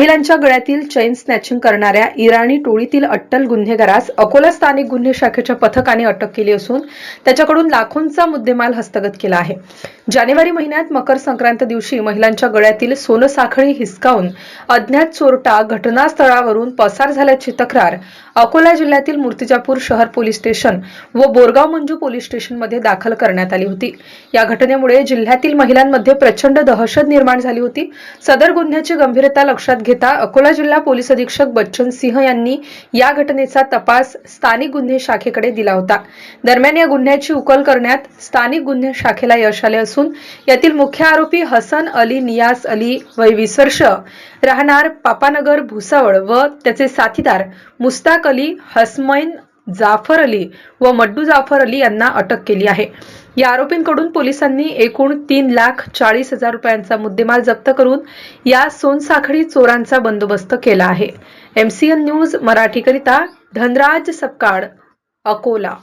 महिलांच्या गळ्यातील चैन स्नॅचिंग करणाऱ्या इराणी टोळीतील अट्टल गुन्हेगारास अकोला स्थानिक गुन्हे शाखेच्या पथकाने अटक केली असून त्याच्याकडून लाखोंचा मुद्देमाल हस्तगत केला आहे. जानेवारी महिन्यात मकर संक्रांत दिवशी महिलांच्या गळ्यातील सोनं साखळी हिसकावून अज्ञात चोरटा घटनास्थळावरून पसार झाल्याची तक्रार अकोला जिल्ह्यातील मूर्तिजापूर शहर पोलीस स्टेशन व बोरगाव मंजू पोलीस स्टेशनमध्ये दाखल करण्यात आली होती. या घटनेमुळे जिल्ह्यातील महिलांमध्ये प्रचंड दहशत निर्माण झाली होती. सदर गुन्ह्याची गंभीरता लक्षात घेता अकोला जिल्हा पोलीस अधीक्षक बच्चन सिंह यांनी या घटनेचा तपास स्थानिक गुन्हे शाखेकडे दिला होता. दरम्यान या गुन्ह्याची उकल करण्यात स्थानिक गुन्हे शाखेला यश आले असून यातील मुख्य आरोपी हसन अली नियास अली वय वीस राहणार पापानगर भुसावळ व त्याचे साथीदार मुस्ताक अली हसमैन जाफर अली व मड्डू जाफर अली यांना अटक केली आहे. या आरोपींकडून पोलिसांनी एकूण तीन लाख चाळीस हजार रुपयांचा मुद्देमाल जप्त करून या सोनसाखळी चोरांचा बंदोबस्त केला आहे. एमसीएन न्यूज मराठीकरिता धनराज सपकाळ अकोला.